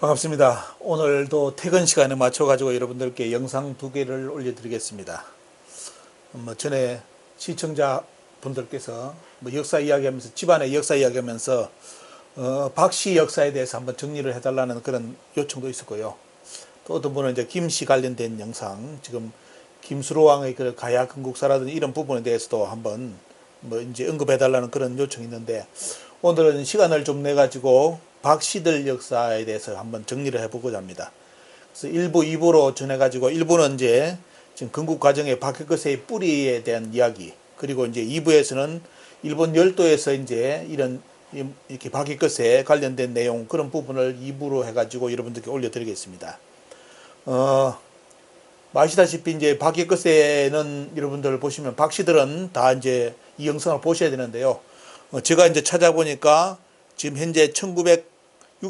반갑습니다. 오늘도 퇴근 시간에 맞춰가지고 여러분들께 영상 두 개를 올려드리겠습니다. 뭐 전에 시청자 분들께서 뭐 역사 이야기하면서 집안의 역사 이야기하면서 어, 박씨 역사에 대해서 한번 정리를 해달라는 그런 요청도 있었고요. 또 어떤 분은 이제 김씨 관련된 영상 지금 김수로 왕의 그 가야 건국사라든지 이런 부분에 대해서도 한번 뭐 이제 언급해달라는 그런 요청이 있는데 오늘은 시간을 좀 내 가지고 박씨들 역사에 대해서 한번 정리를 해보고자 합니다. 그래서 1부, 2부로 전해 가지고 1부는 이제 지금 건국 과정의 박혁거세의 뿌리에 대한 이야기 그리고 이제 2부에서는 일본 열도에서 이제 이런 이렇게 박혁거세 관련된 내용 그런 부분을 2부로 해가지고 여러분들께 올려드리겠습니다. 어, 아시다시피 이제 박혁거세는 여러분들 보시면 박씨들은 다 이제 이 영상을 보셔야 되는데요. 어, 제가 이제 찾아보니까 지금 현재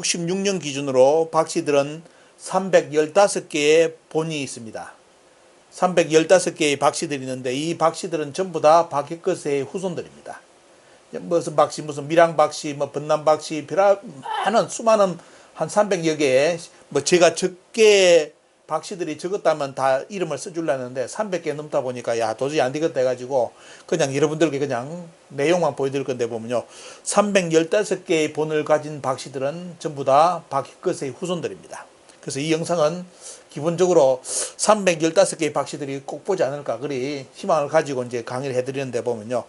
1966년 기준으로 박씨들은 315개의 본이 있습니다. 315개의 박씨들이 있는데 이 박씨들은 전부 다 박혁거세의 후손들입니다. 무슨 박씨, 무슨 밀양 박씨, 뭐 번남 박씨, 별아 많은 수많은 한 300여 개의 뭐 제가 적게 박씨들이 적었다면 다 이름을 써주려는데 300개 넘다 보니까 야 도저히 안 되겠다 해가지고 그냥 여러분들께 그냥 내용만 보여드릴 건데 보면요. 315개의 본을 가진 박씨들은 전부 다 박희것의 후손들입니다. 그래서 이 영상은 기본적으로 315개의 박씨들이 꼭 보지 않을까 그리 희망을 가지고 이제 강의를 해드리는데 보면요.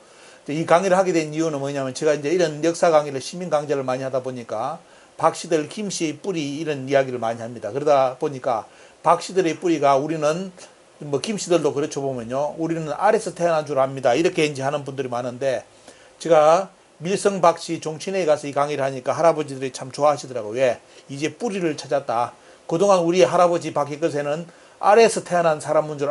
이 강의를 하게 된 이유는 뭐냐면 제가 이제 이런 역사 강의를 시민 강좌를 많이 하다 보니까 박씨들 김씨 뿌리 이런 이야기를 많이 합니다. 그러다 보니까 박씨들의 뿌리가 우리는 뭐 김씨들도 그렇죠 보면요. 우리는 아래서 태어난 줄 압니다. 이렇게 이제 하는 분들이 많은데 제가 밀성 박씨 종친회에 가서 이 강의를 하니까 할아버지들이 참 좋아하시더라고요. 왜? 이제 뿌리를 찾았다. 그동안 우리 할아버지 박희것에는 아래에서 태어난 사람인 줄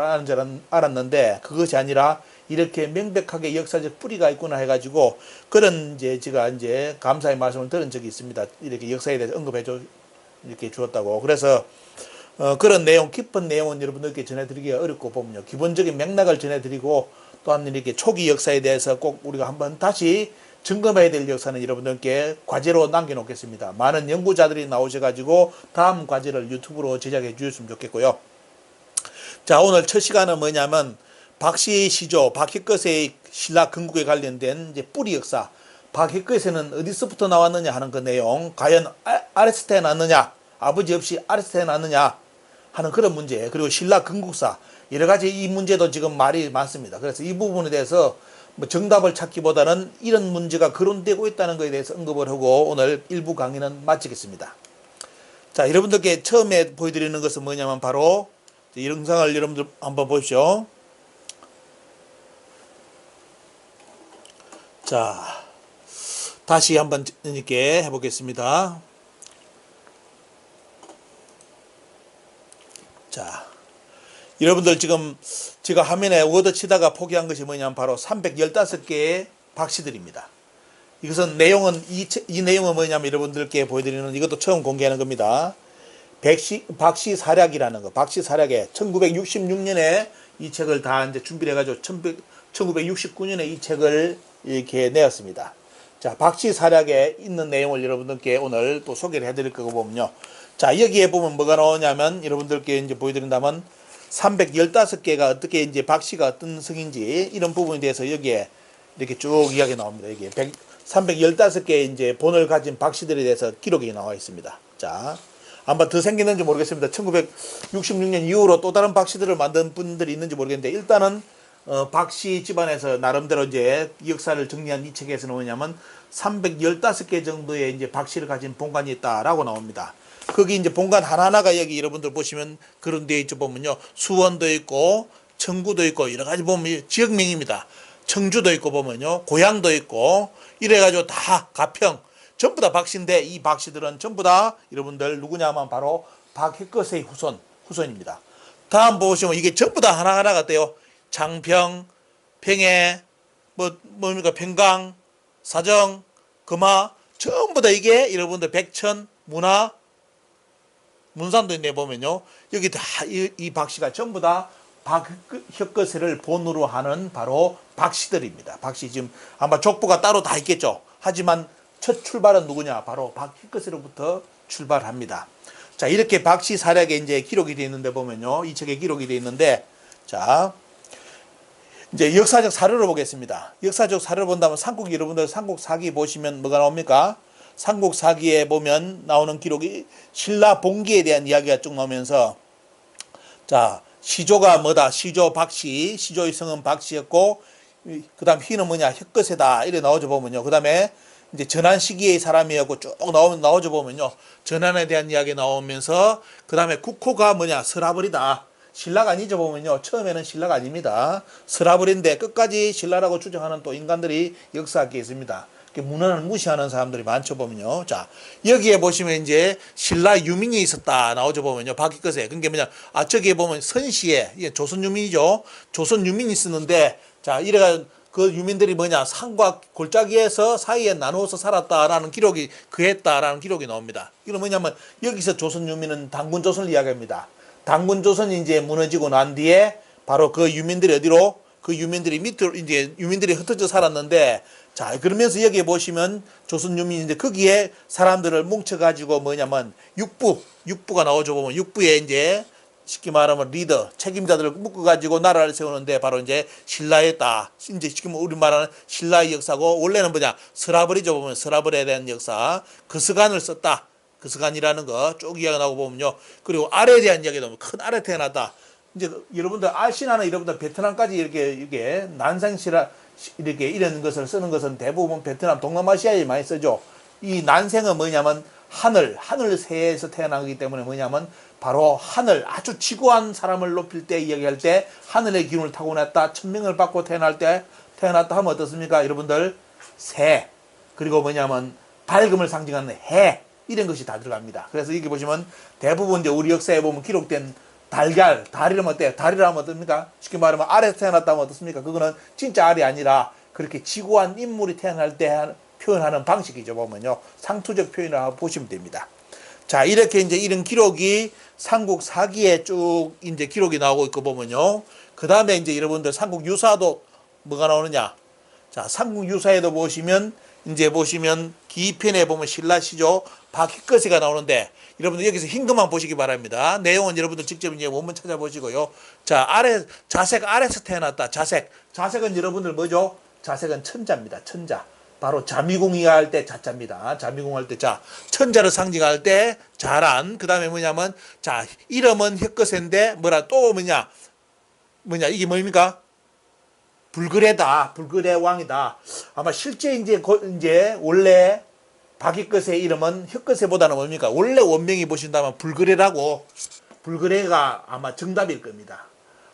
알았는데 그것이 아니라 이렇게 명백하게 역사적 뿌리가 있구나 해가지고 그런 이제 제가 이제 감사의 말씀을 들은 적이 있습니다. 이렇게 역사에 대해서 언급해 줘 이렇게 주었다고. 그래서 어, 그런 내용, 깊은 내용은 여러분들께 전해드리기가 어렵고 보면요. 기본적인 맥락을 전해드리고 또한 이렇게 초기 역사에 대해서 꼭 우리가 한번 다시 점검해야 될 역사는 여러분들께 과제로 남겨놓겠습니다. 많은 연구자들이 나오셔가지고 다음 과제를 유튜브로 제작해 주셨으면 좋겠고요. 자, 오늘 첫 시간은 뭐냐면 박씨 시조, 박희것의 신라 건국에 관련된 이제 뿌리 역사, 박희것에는 어디서부터 나왔느냐 하는 그 내용, 과연 아, 아레스테에 났느냐, 아버지 없이 아레스테에 났느냐, 하는 그런 문제 그리고 신라 건국사 여러 가지 이 문제도 지금 말이 많습니다. 그래서 이 부분에 대해서 뭐 정답을 찾기보다는 이런 문제가 거론되고 있다는 것에 대해서 언급을 하고 오늘 일부 강의는 마치겠습니다. 자, 여러분들께 처음에 보여드리는 것은 뭐냐면 바로 이 영상을 여러분들 한번 보십시오. 자, 다시 한번 이렇게 해보겠습니다. 자, 여러분들 지금 제가 화면에 워드 치다가 포기한 것이 뭐냐면 바로 315개의 박씨들입니다. 이것은 내용은 이, 이 내용은 뭐냐면 여러분들께 보여드리는 이것도 처음 공개하는 겁니다. 백시, 박씨 사략이라는 거, 박씨 사략에 1966년에 이 책을 다 이제 준비를 해가지고 1969년에 이 책을 이렇게 내었습니다. 자, 박씨 사략에 있는 내용을 여러분들께 오늘 또 소개를 해드릴 거고 보면요. 자, 여기에 보면 뭐가 나오냐면 여러분들께 이제 보여드린다면 315개가 어떻게 이제 박씨가 어떤 성인지 이런 부분에 대해서 여기에 이렇게 쭉 이야기 나옵니다. 여기에 315개의 이제 본을 가진 박씨들에 대해서 기록이 나와 있습니다. 자, 아마 더 생기는지 모르겠습니다. 1966년 이후로 또 다른 박씨들을 만든 분들이 있는지 모르겠는데 일단은 어, 박씨 집안에서 나름대로 이제 역사를 정리한 이 책에서는 뭐냐면 315개 정도의 이제 박씨를 가진 본관이 있다라고 나옵니다. 거기 이제 본관 하나하나가 여기 여러분들 보시면 그런 데에 있죠 보면요. 수원도 있고 청구도 있고 여러 가지 보면 지역명입니다. 청주도 있고 보면요. 고향도 있고 이래가지고 다 가평 전부 다 박씨인데 이 박씨들은 전부 다 여러분들 누구냐면 바로 박희것의 후손 후손입니다. 다음 보시면 이게 전부 다 하나하나가 돼요. 장평, 평해, 뭐 뭡니까 평강, 사정, 금화 전부 다 이게 여러분들 백천, 문화, 문산도 있네 보면요. 여기 다 이 이 박씨가 전부 다 박혁거세를 본으로 하는 바로 박씨들입니다. 박씨 지금 아마 족보가 따로 다 있겠죠. 하지만 첫 출발은 누구냐? 바로 박희끝으로부터 출발합니다. 자, 이렇게 박씨 사략에 이제 기록이 되어 있는데 보면요. 이 책에 기록이 되어 있는데, 자, 이제 역사적 사료를 보겠습니다. 역사적 사료를 본다면 삼국 여러분들 삼국 사기 보시면 뭐가 나옵니까? 삼국 사기에 보면 나오는 기록이 신라 봉기에 대한 이야기가 쭉 나오면서 자 시조가 뭐다? 시조 박씨, 시조의 성은 박씨였고 그 다음 희는 뭐냐? 혁거세다 이래 나오죠 보면요. 그 다음에 이제 전한 시기의 사람이었고 쭉 나오면 나오죠 보면요. 전한에 대한 이야기 나오면서 그 다음에 국호가 뭐냐? 서라벌이다. 신라가 아니죠 보면요. 처음에는 신라가 아닙니다. 서라벌인데 끝까지 신라라고 주장하는 또 인간들이 역사학계에 있습니다. 문헌을 무시하는 사람들이 많죠 보면요. 자 여기에 보시면 이제 신라 유민이 있었다 나오죠 보면요. 바퀴 끝에 그게 뭐냐? 아 저기에 보면 선시에 이게 조선 유민이죠. 조선 유민이 있었는데 자 이래가 그 유민들이 뭐냐 산과 골짜기에서 사이에 나누어서 살았다라는 기록이 그했다라는 기록이 나옵니다. 이건 뭐냐면 여기서 조선 유민은 당군 조선을 이야기합니다. 당군 조선이 이제 무너지고 난 뒤에 바로 그 유민들이 어디로? 그 유민들이 밑으로 이제 유민들이 흩어져 살았는데 자 그러면서 여기에 보시면 조선 유민인데 거기에 사람들을 뭉쳐 가지고 뭐냐면 육부 육부가 나오죠. 보면 육부에 이제 쉽게 말하면 리더 책임자들을 묶어 가지고 나라를 세우는데 바로 이제 신라였다. 이제 지금 우리 말하는 신라의 역사고 원래는 뭐냐? 서라벌이죠. 보면 서라벌에 대한 역사. 그 서간을 썼다 그 서간이라는 거 쭉 이야기 나오고 보면요. 그리고 아래에 대한 이야기 나오면 큰 아래 태어났다. 이제 그 여러분들 알신하는 여러분들 베트남까지 이렇게 이렇게 난생시라 이렇게 이런 것을 쓰는 것은 대부분 베트남 동남아시아에 많이 쓰죠. 이 난생은 뭐냐면 하늘 하늘 새에서 태어나기 때문에 뭐냐면 바로 하늘 아주 지구한 사람을 높일 때 이야기할 때 하늘의 기운을 타고났다 천명을 받고 태어날 때 태어났다 하면 어떻습니까? 여러분들? 새. 그리고 뭐냐면 밝음을 상징하는 해 이런 것이 다 들어갑니다. 그래서 여기 보시면 대부분 이제 우리 역사에 보면 기록된 달걀, 달이라면 어때요? 달이라면 어떻습니까? 쉽게 말하면 알에서 태어났다면 어떻습니까? 그거는 진짜 알이 아니라 그렇게 지구한 인물이 태어날 때 표현하는 방식이죠, 보면요. 상투적 표현을 보시면 됩니다. 자, 이렇게 이제 이런 기록이 삼국 사기에 쭉 이제 기록이 나오고 있고 보면요. 그 다음에 이제 여러분들 삼국 유사도 뭐가 나오느냐? 자, 삼국 유사에도 보시면 이제 보시면 기편에 보면 신라시조 박희거세가 나오는데 여러분들 여기서 흰 것만 보시기 바랍니다. 내용은 여러분들 직접 이제 원문 찾아보시고요. 자, 아래 자색 아래서 태어났다. 자색. 자색은 여러분들 뭐죠? 자색은 천자입니다. 천자. 바로 자미궁이 할때 자자입니다. 자미궁 할때 자. 천자를 상징할 때 자란. 그 다음에 뭐냐면 자, 이름은 혁거세인데 뭐라 또 뭐냐? 뭐냐? 이게 뭡니까? 불그레다. 불그레 왕이다. 아마 실제 이제 고, 이제 원래 박익것의 이름은 혁것의보다는 뭡니까? 원래 원명이 보신다면 불그레라고 불그레가 아마 정답일 겁니다.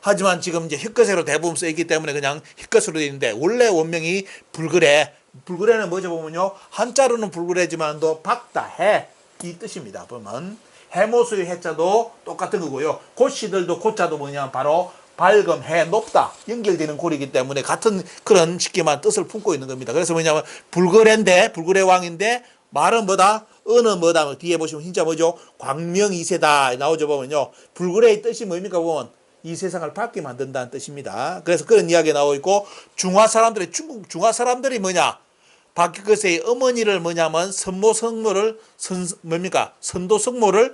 하지만 지금 이제 혁것으로 대부분 쓰이기 때문에 그냥 혁것으로 되어 있는데 원래 원명이 불그레. 불그레는 뭐죠 보면요. 한자로는 불그레지만도 박다 해 이 뜻입니다. 보면 해모수의 해자도 똑같은 거고요. 고시들도 고자도 뭐냐 바로 밝음, 해, 높다 연결되는 골이기 때문에 같은 그런 쉽게만 뜻을 품고 있는 겁니다. 그래서 뭐냐면 불거래인데 불거래 왕인데 말은 뭐다? 어는 뭐다? 뒤에 보시면 진짜 뭐죠? 광명이세다 나오죠 보면요. 불거래의 뜻이 뭡니까 보면 이 세상을 밝게 만든다는 뜻입니다. 그래서 그런 이야기 나오고 있고 중화 사람들이 중국 중화 사람들이 뭐냐? 박규것의 어머니를 뭐냐면 선모 성모를 선 뭡니까? 선도 성모를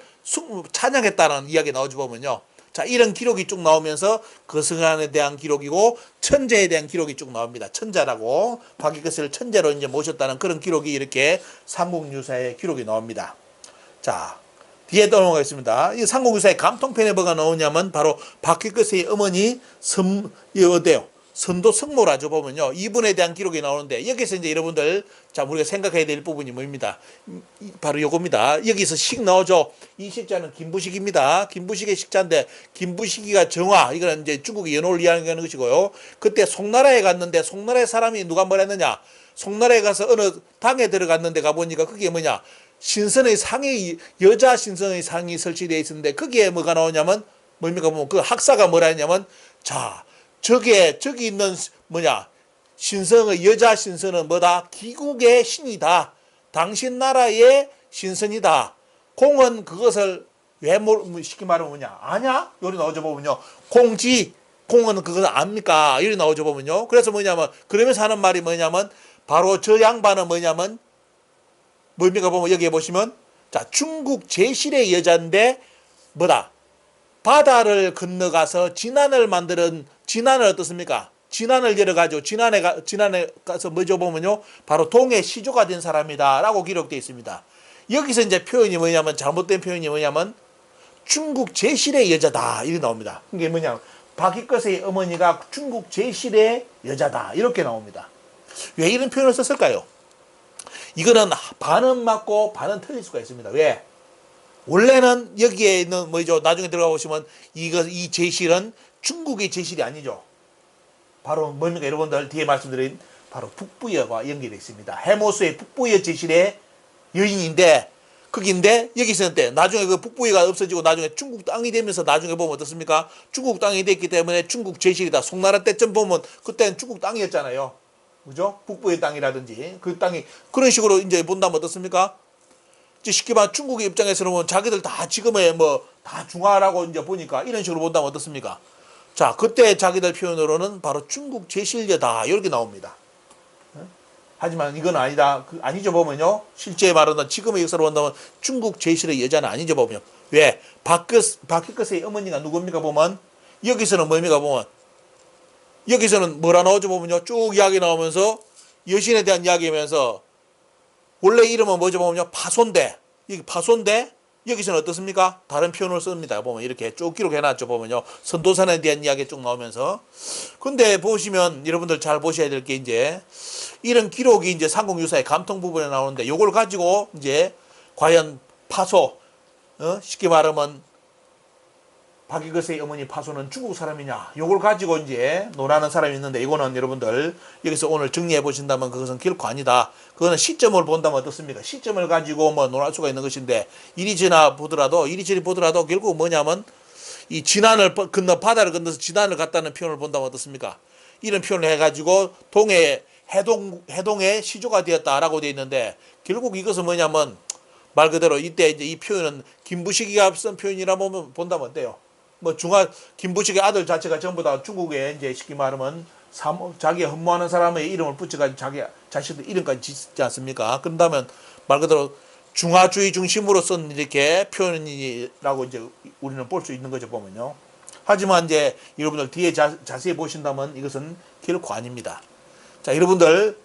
찬양했다는 이야기 나오죠 보면요. 자, 이런 기록이 쭉 나오면서 거승한에 대한 기록이고 천재에 대한 기록이 쭉 나옵니다. 천자라고 박익것을 천재로 이제 모셨다는 그런 기록이 이렇게 삼국유사의 기록이 나옵니다. 자, 뒤에 넘어가겠습니다. 이 삼국유사의 감통편에 뭐가 나오냐면 바로 박익것의 어머니 섬, 이 어때요? 선도 성모라죠 보면요. 이분에 대한 기록이 나오는데 여기서 이제 여러분들 자 우리가 생각해야 될 부분이 뭐입니다 바로 요겁니다. 여기서 식 나오죠 이 식자는 김부식입니다. 김부식의 식자인데 김부식이가 정화. 이거는 이제 중국의 연호를 이야기하는 것이고요. 그때 송나라에 갔는데 송나라의 사람이 누가 뭐랬느냐? 송나라에 가서 어느 방에 들어갔는데 가보니까 그게 뭐냐? 신선의 상이 여자 신선의 상이 설치되어 있었는데 거기에 뭐가 나오냐면 뭡니까? 보면 그 학사가 뭐라 했냐면 자 저게 저기 있는 뭐냐 신성의 여자 신선은 뭐다? 기국의 신이다. 당신 나라의 신선이다. 공은 그것을 왜 뭐, 쉽게 말하면 뭐냐? 아냐? 여기 나오죠 보면요. 공지. 공은 그것을 압니까? 여기 나오죠 보면요. 그래서 뭐냐면 그러면서 하는 말이 뭐냐면 바로 저 양반은 뭐냐면 뭡니까 보면 여기에 보시면 자 중국 제실의 여자인데 뭐다 바다를 건너가서 진안을 만드는 진안을 어떻습니까? 진안을 열어가지고 진안에 가 진안에 가서 뭐죠 보면요 바로 동해 시조가 된 사람이다 라고 기록되어 있습니다. 여기서 이제 표현이 뭐냐면 잘못된 표현이 뭐냐면 중국 제실의 여자다 이렇게 나옵니다. 이게 뭐냐 박익것의 어머니가 중국 제실의 여자다 이렇게 나옵니다. 왜 이런 표현을 썼을까요? 이거는 반은 맞고 반은 틀릴 수가 있습니다. 왜? 원래는 여기에 있는 뭐죠? 나중에 들어가 보시면 이거 이 제실은 중국의 제실이 아니죠. 바로 뭡니까 여러분들 뒤에 말씀드린 바로 북부여와 연결되어 있습니다. 해모수의 북부여 제실의 여인인데 거기인데 여기서는 때 나중에 그 북부여가 없어지고 나중에 중국 땅이 되면서 나중에 보면 어떻습니까? 중국 땅이 됐기 때문에 중국 제실이다. 송나라 때쯤 보면 그때는 중국 땅이었잖아요. 그죠? 북부의 땅이라든지 그 땅이 그런 식으로 이제 본다면 어떻습니까? 쉽게 말하면 중국의 입장에서는 뭐 자기들 다 지금의 뭐 다 중화라고 이제 보니까 이런 식으로 본다면 어떻습니까? 자, 그때 자기들 표현으로는 바로 중국 제실여다 이렇게 나옵니다. 예? 하지만 이건 아니다. 그 아니죠 보면요. 실제 말은 지금의 역사로 본다면 중국 제실의 여자는 아니죠 보면요. 왜? 박끝 박희것의 어머니가 누굽니까 보면 여기서는 뭡니까 보면 여기서는 뭐라 나오죠 보면요. 쭉 이야기 나오면서 여신에 대한 이야기하면서 원래 이름은 뭐죠 보면요. 파손대. 이게 파손대. 여기서는 어떻습니까? 다른 표현을 씁니다. 보면 이렇게 쭉 기록해놨죠. 보면요. 선도산에 대한 이야기 쭉 나오면서. 근데 보시면 여러분들 잘 보셔야 될 게 이제 이런 기록이 이제 상공유사의 감통 부분에 나오는데 요걸 가지고 이제 과연 파소, 어? 쉽게 말하면 박이것의 어머니 파소는 중국 사람이냐? 요걸 가지고 이제 논하는 사람이 있는데 이거는 여러분들 여기서 오늘 정리해 보신다면 그것은 결코 아니다. 그거는 시점을 본다면 어떻습니까? 시점을 가지고 뭐 논할 수가 있는 것인데 이리 지나 보더라도 이리 저리 보더라도 결국 뭐냐면 이 진안을 버- 건너 바다를 건너서 진안을 갔다는 표현을 본다면 어떻습니까? 이런 표현을 해가지고 동해 해동 해동의 시조가 되었다라고 되어 있는데 결국 이것은 뭐냐면 말 그대로 이때 이제 이 표현은 김부식이가 쓴 표현이라 보면 본다면 어때요? 뭐 중화 김부식의 아들 자체가 전부 다 중국에 이제 쉽게 말하면 삼, 자기 흠모하는 사람의 이름을 붙여가지고 자기 자신들 이름까지 짓지 않습니까? 그런다면 말 그대로 중화주의 중심으로 쓴 이렇게 표현이라고 이제 우리는 볼 수 있는 거죠 보면요. 하지만 이제 여러분들 뒤에 자, 자세히 보신다면 이것은 결코 아닙니다. 자 여러분들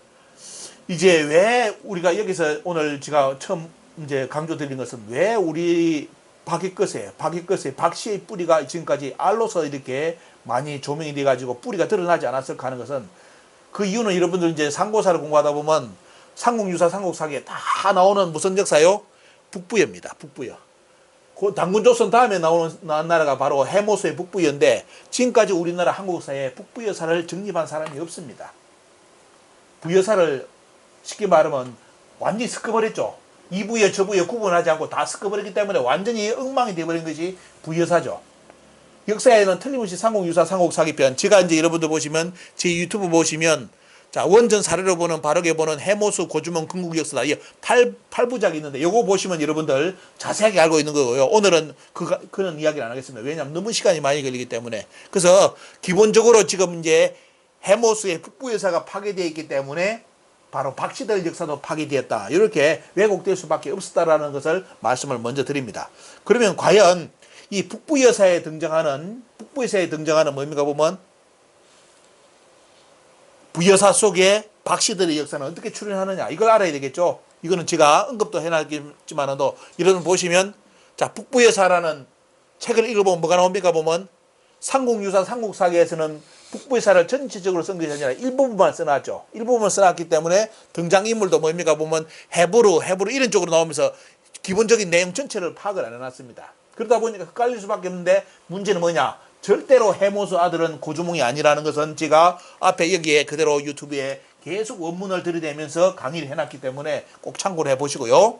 이제 왜 우리가 여기서 오늘 제가 처음 이제 강조드린 것은 왜 우리 박이것에 박이것에 박씨의 뿌리가 지금까지 알로서 이렇게 많이 조명이 돼 가지고 뿌리가 드러나지 않았을까 하는 것은 그 이유는 여러분들 이제 상고사를 공부하다 보면 삼국유사 삼국사기에 다 나오는 무슨 역사요? 북부여입니다. 북부여. 그 당군조선 다음에 나오는 나라가 바로 해모수의 북부여인데 지금까지 우리나라 한국사에 북부여사를 정립한 사람이 없습니다. 부여사를 쉽게 말하면 완전히 섞어버렸죠. 이 부여 저 부여 구분하지 않고 다 섞어버렸기 때문에 완전히 엉망이 되어버린 것이 부여사죠. 역사에는 틀림없이 상공유사 상국사기편. 제가 이제 여러분들 보시면 제 유튜브 보시면 자 원전 사례로 보는 바르게 보는 해모수 고주문 건국역사다. 이팔 팔부작이 있는데 요거 보시면 여러분들 자세하게 알고 있는 거고요. 오늘은 그 그런 이야기를 안 하겠습니다. 왜냐하면 너무 시간이 많이 걸리기 때문에. 그래서 기본적으로 지금 이제 해모수의 북부여사가 파괴되어 있기 때문에 바로 박시들 역사도 파괴되었다. 이렇게 왜곡될 수밖에 없었다라는 것을 말씀을 먼저 드립니다. 그러면 과연 이 북부 여사에 등장하는 북부 여사에 등장하는 뭡니까 보면? 부여사 속에 박씨들의 역사는 어떻게 출연하느냐. 이걸 알아야 되겠죠. 이거는 제가 언급도 해놨지만도 이런 보시면 자 북부 여사라는 책을 읽어보면 뭐가 나옵니까 보면? 삼국유사 삼국사기에서는 북부여사를 전체적으로 쓴 것이 아니라 일부분만 써놨죠. 일부분만 써놨기 때문에 등장인물도 뭡니까 보면 해부르 해부르 이런 쪽으로 나오면서 기본적인 내용 전체를 파악을 안 해놨습니다. 그러다 보니까 헷갈릴 수밖에 없는데 문제는 뭐냐? 절대로 해모수 아들은 고주몽이 아니라는 것은 제가 앞에 여기에 그대로 유튜브에 계속 원문을 들이대면서 강의를 해놨기 때문에 꼭 참고를 해보시고요.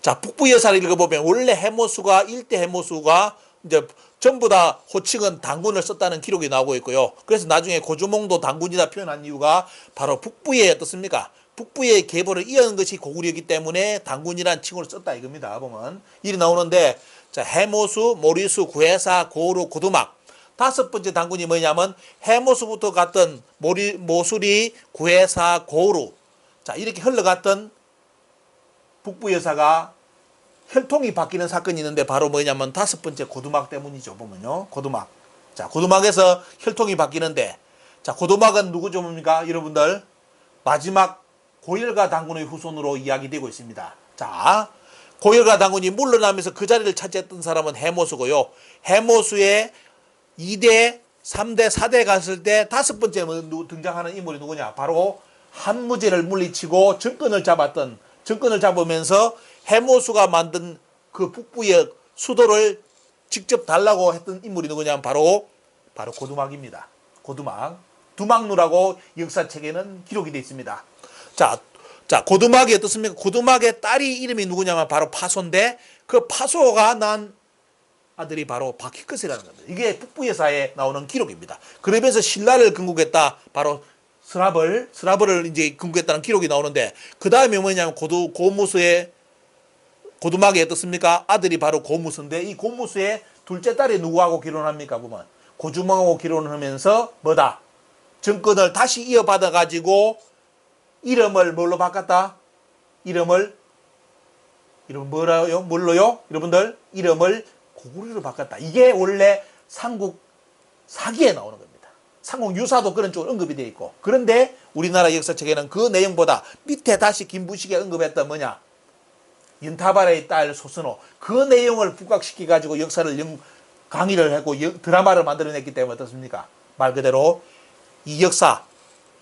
자, 북부 여사를 읽어보면 원래 해모수가 일대 해모수가 이제 전부 다 호칭은 당군을 썼다는 기록이 나오고 있고요. 그래서 나중에 고주몽도 당군이다 표현한 이유가 바로 북부에 어떻습니까? 북부의 계보를 이어는 것이 고구려이기 때문에 당군이란 칭호를 썼다 이겁니다. 보면 일이 나오는데 자 해모수, 모리수, 구해사, 고루, 고두막 다섯 번째 당군이 뭐냐면 해모수부터 갔던 모리, 모수리, 구해사, 고루 자 이렇게 흘러갔던 북부 여사가 혈통이 바뀌는 사건이 있는데 바로 뭐냐면 다섯 번째 고두막 때문이죠. 보면요. 고두막. 자, 고두막에서 혈통이 바뀌는데 자, 고두막은 누구죠 뭡니까? 여러분들 마지막 고열가 당군의 후손으로 이야기되고 있습니다. 자, 고열가 당군이 물러나면서 그 자리를 차지했던 사람은 해모수고요. 해모수의 2대, 3대, 4대 갔을 때 다섯 번째 뭐 누- 등장하는 인물이 누구냐? 바로 한무제를 물리치고 정권을 잡았던 정권을 잡으면서 해모수가 만든 그 북부의 수도를 직접 달라고 했던 인물이 누구냐면 바로 바로 고두막입니다. 고두막. 두막루라고 역사책에는 기록이 되어 있습니다. 자, 자 고두막이 어떻습니까? 고두막의 딸이 이름이 누구냐면 바로 파소인데 그 파소가 난 아들이 바로 바퀴끝이라는 겁니다. 이게 북부예사에 나오는 기록입니다. 그러면서 신라를 건국했다. 바로 스라벌, 스라벌을 이제 건국했다는 기록이 나오는데 그 다음에 뭐냐면 고두 고무수의 고두막이 어떻습니까? 아들이 바로 고무수인데 이 고무수의 둘째 딸이 누구하고 결혼합니까? 보면 고주망하고 결혼하면서 뭐다? 정권을 다시 이어받아 가지고 이름을 뭘로 바꿨다? 이름을 이름 뭐라요? 뭘로요? 여러분들 이름을 고구려로 바꿨다. 이게 원래 삼국 사기에 나오는 겁니다. 삼국 유사도 그런 쪽으로 언급이 되어 있고 그런데 우리나라 역사책에는 그 내용보다 밑에 다시 김부식에 언급했던 뭐냐? 윤타발의 딸 소선호 그 내용을 부각시켜 가지고 역사를 영, 강의를 하고 여- 드라마를 만들어냈기 때문에 어떻습니까? 말 그대로 이 역사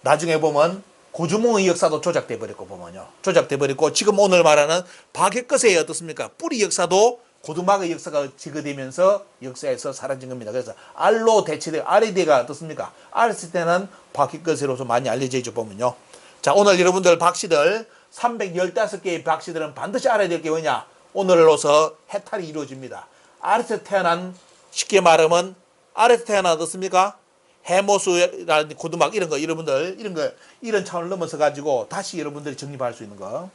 나중에 보면 고주몽의 역사도 조작돼 버렸고 보면요 조작돼 버렸고 지금 오늘 말하는 박해것의 어떻습니까? 뿌리 역사도 고두막의 역사가 지거되면서 역사에서 사라진 겁니다. 그래서 알로 대체돼 아리데가 어떻습니까? 알았을 때는 박해것으로서 많이 알려져 있죠 보면요. 자 오늘 여러분들 박씨들 315개의 박씨들은 반드시 알아야 될 게 뭐냐? 오늘로서 해탈이 이루어집니다. 아래서 태어난 쉽게 말하면 아래서 태어난 어떻습니까? 해모수라는 고두막 이런 거 여러분들 이런 거 이런 차원을 넘어서 가지고 다시 여러분들이 정립할 수 있는 거